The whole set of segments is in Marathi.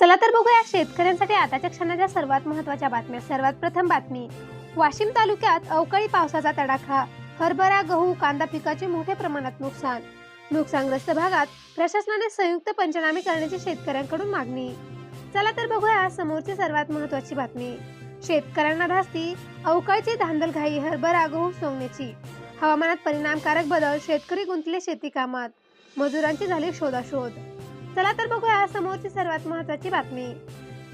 चला तर बघूया शेतकऱ्यांसाठी आताच्या क्षणाच्या सर्वात महत्त्वाच्या बातम्या. सर्वात प्रथम बातमी. वाशिम तालुक्यात अवकाळी पावसाचा तडाखा. हरभरा गहू कांदा पिकाचे मोठ्या प्रमाणात नुकसान. नुकसानग्रस्त भागात प्रशासनाने संयुक्त पंचनामे करण्याची शेतकऱ्यांकडून मागणी. चला तर बघूया समोरची सर्वात महत्त्वाची बातमी. शेतकऱ्यांना धास्ती अवकाळीची धांदलघाई हरभरा गहू सोंगण्याची. हवामानात परिणामकारक बदल शेतकरी गुंतले शेती कामात. मजुरांची झाली शोधाशोध. चला तर बघूया समोरची सर्वात महत्वाची बातमी.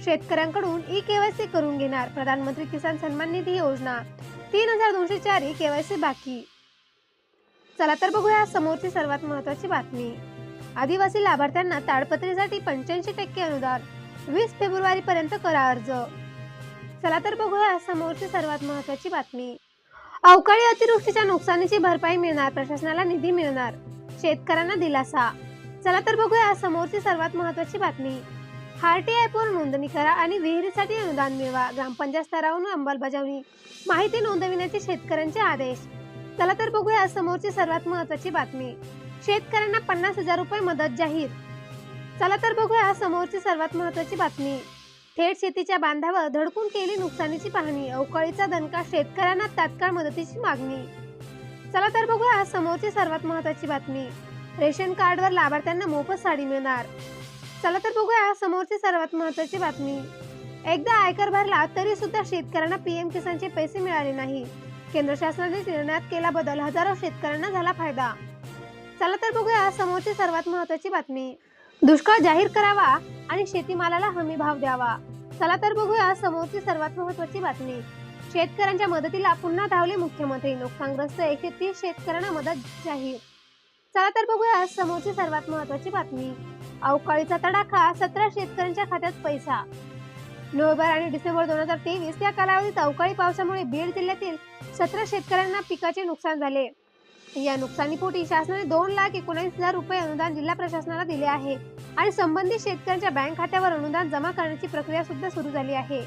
शेतकऱ्यांकडून ई केवायसी करून घेणार प्रधानमंत्री किसान सन्मान निधी योजना. तीन हजार दोनशे चार ई केवायसी बाकी. चला तर बघूया समोरची सर्वात महत्वाची बातमी. आदिवासी लाभार्थ्यांना ताडपत्रीसाठी पंच्याऐंशी टक्के अनुदान. वीस फेब्रुवारी पर्यंत करा अर्ज. चला तर बघूया समोरची सर्वात महत्वाची बातमी. अवकाळी अतिवृष्टीच्या नुकसानीची भरपाई मिळणार प्रशासनाला निधी मिळणार. शेतकऱ्यांना दिलासा. चला तर बघूया समोरची सर्वात महत्वाची बातमी. हार्टी ॲपवर नोंदणी करा आणि विहिरीसाठी अनुदान मिळवा ग्रामपंचायत स्तरावरून अंमलबजावणी. माहिती नोंदविण्याचे शेतकऱ्यांचे आदेश. चला तर बघूया समोरची सर्वात महत्वाची बातमी. शेतकऱ्यांना पन्नास हजार रुपये मदत जाहीर. चला तर बघूया समोरची सर्वात महत्वाची बातमी. थेट शेतीच्या बांधावर धडकून केली नुकसानीची पाहणी अवकाळीचा दणका शेतकऱ्यांना तात्काळ मदतीची मागणी. चला तर बघूया समोरची सर्वात महत्वाची बातमी. रेशन कार्डवर लाभार्थ्यांना मोफत साडी मिळणार. चला तर बघूया समोरची सर्वात महत्वाची बातमी. एकदा आयकर भरला तरी सुद्धा शेतकऱ्यांना पीएम किसानचे पैसे मिळाले नाही. केंद्र शासनाने निर्णयात केला बदल हजारो शेतकऱ्यांना झाला फायदा. चला तर बघूया समोरची सर्वात महत्वाची बातमी. दुष्काळ जाहीर करावा आणि शेतीमालाला हमी भाव द्यावा. चला तर बघूया समोरची सर्वात महत्वाची बातमी. शेतकऱ्यांच्या मदतीला पुन्हा धावले मुख्यमंत्री. नुकसानग्रस्त एकशे तीस शेतकऱ्यांना मदत जाहीर चला तर बघूया समोरची सर्वात महत्वाची बातमी. अवकाळीचा तडाखा सतरा शेतकऱ्यांच्या खात्यात पैसा. नोव्हेंबर आणि डिसेंबर दोन हजार तेवीस या कालावधीत अवकाळी पावसामुळे बीड जिल्ह्यातील सतरा शेतकऱ्यांना पिकाचे नुकसान झाले. या नुकसानीपोटी शासनाने दोन लाख एकोणीस हजार रुपये अनुदान जिल्हा प्रशासनाला दिले आहे आणि संबंधित शेतकऱ्यांच्या बँक खात्यावर अनुदान जमा करण्याची प्रक्रिया सुद्धा सुरू झाली आहे.